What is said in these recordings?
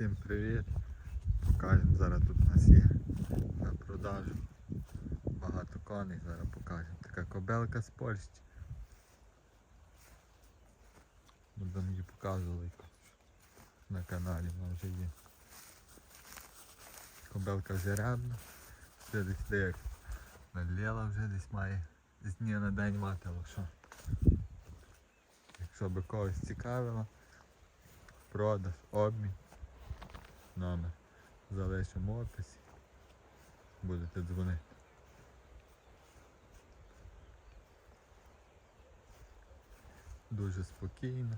Всім привіт! Покажемо зараз тут у нас є на продажу. Багато коней зараз покажемо. Така кобелка з Польщі. Будемо її показували на каналі вона вже є. Кобелка вже рядна. Вже десь де наліла вже десь має з дня на день мати, що. Якщо би когось цікавило, продаж, обмін, номер залишимо в. Будете дзвонити. Дуже спокійно.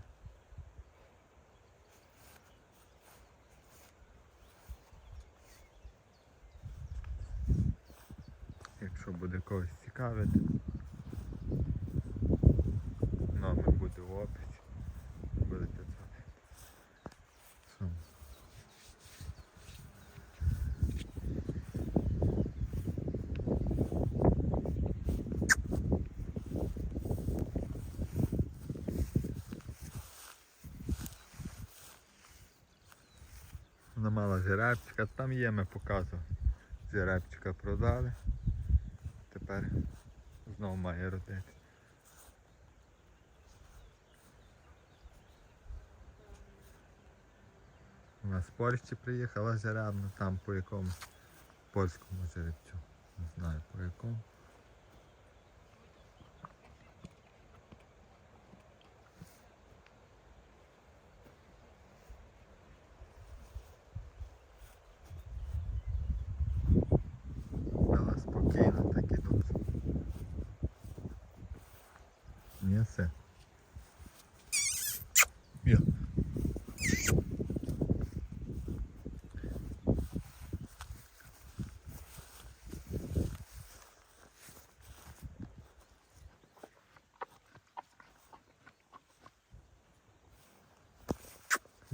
Якщо буде когось цікавити, номер буде в описі. Будете дзвонити. Що? Вона мала жеребчика, там є, ми показували. Жеребчика продали. Тепер знову має родити. Вона з Польщі приїхала жеребна, там по якому польському жеребцю. Не знаю по якому.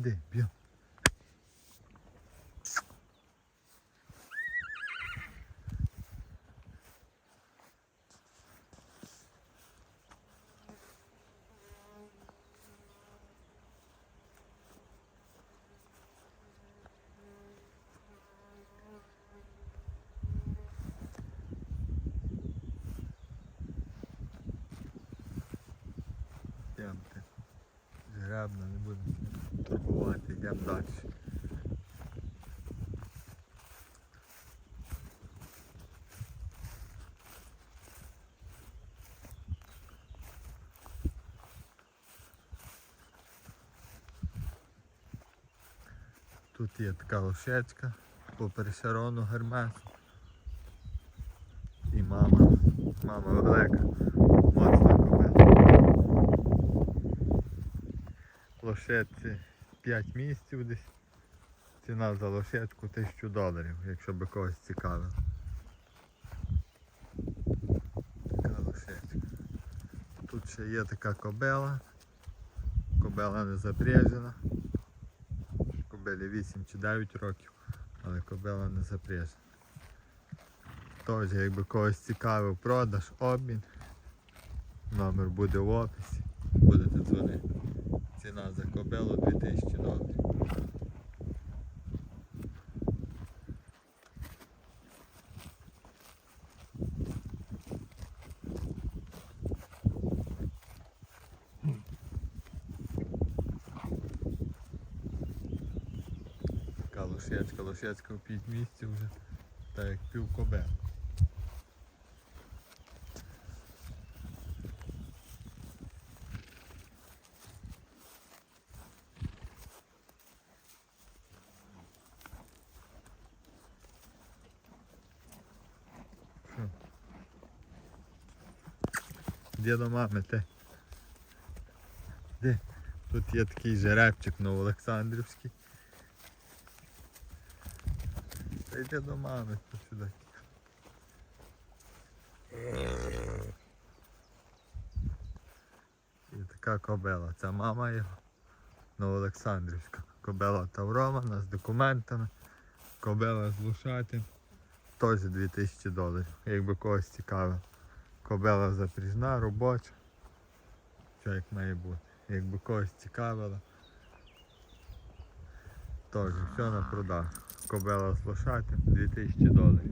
네, 미안. Тут є така лошечка по перешарону гермесу. І мама, мама велика, моцна кобила. Лошадці 5 місяців десь. Ціна за лошадку 1000 доларів, якщо би когось цікавило. Така лошадка. Тут ще є така кобела. Кобела не запряжена. Кобелі 8 чи 9 років, але кобила не запряжена. Тож, якби когось цікавив продаж, обмін, номер буде в описі, будете дзвонити. Ціна за кобилу 2000 доларів. Така лошечка, лошечка в 5 місяців вже, так як пів? Де до мами ти? Де? Тут є такий жеребчик Новоолександрівський. Та до мами сюди. І така кобела. Це мама його. Новоолександрівська. Кобела таврована з документами. Кобела з лошатим. Теж 2000 доларів, якби когось цікавило. Кобела запріжна, робоча. Що як має бути. Якби когось цікавило. Теж все на продаж. Кобела з лошатим 2000 доларів.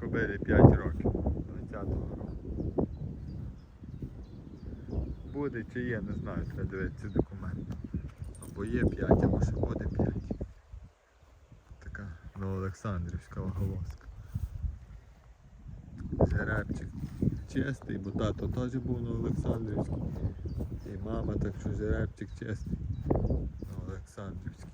Кобелі 5 років. 20-го року. Буде чи є, не знаю, треба дивитися документи. Або є 5, або ще буде 5. Така новоолександрівська оголоска. Жеребчик чистий, бо тато теж був новоолександрівський. І мама, так що жеребчик чистий. Новоолександрівський.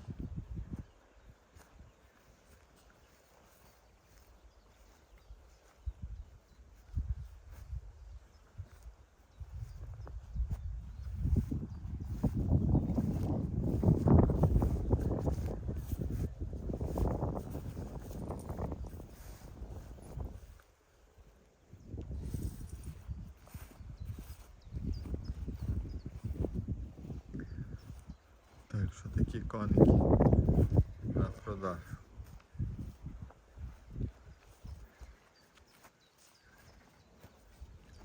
Так що такі коники на продаж.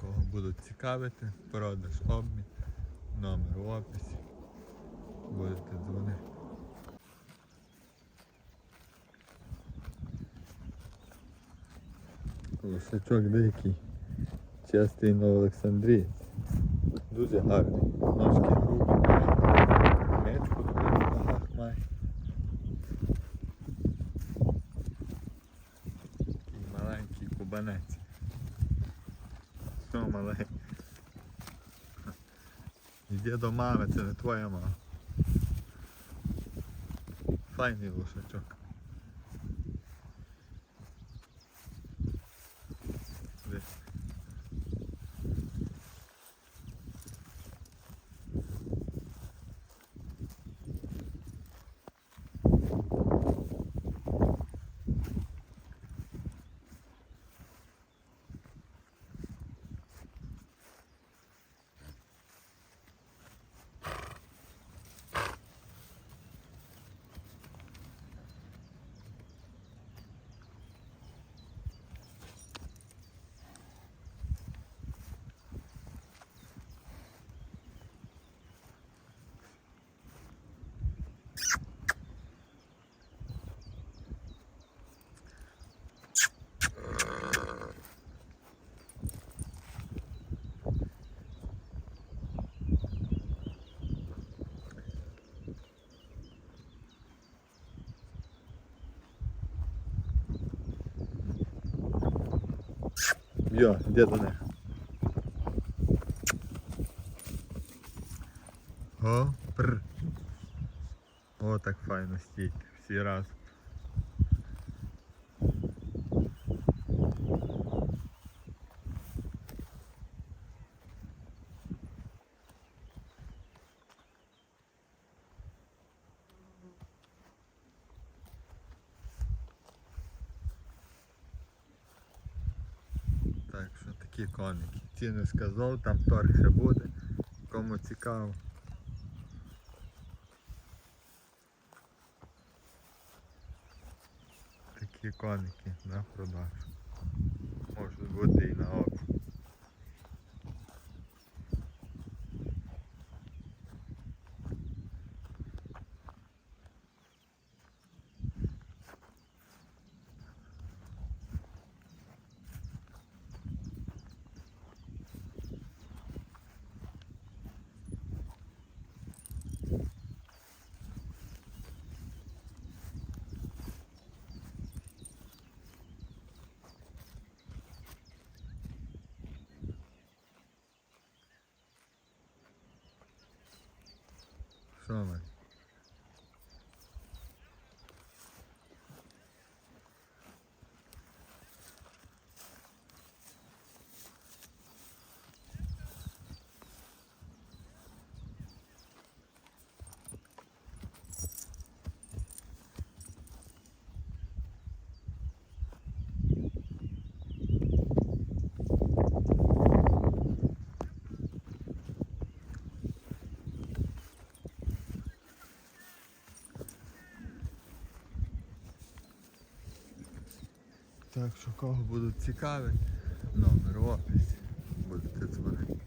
Кого будуть цікавити, продаж обмін, номер в описі. Будете дзвонити. Лошачок деякий. Частий на Олександрії. Дуже гарний. Ножки грубі. Мечку таку в ногах має. Такий кубанець. Що малий? Йди до мами, це не твоя мама. Файний лошачок. Йо, де до них? О, пр. О, так файно стійте. Всі раз. Такі коники. Ціни сказав, там торг ще буде. Кому цікаво. Такі коники на продаж. Можуть бути і на око. Що ми? Так що кого будуть цікаві, номер описі. Будете дзвонити.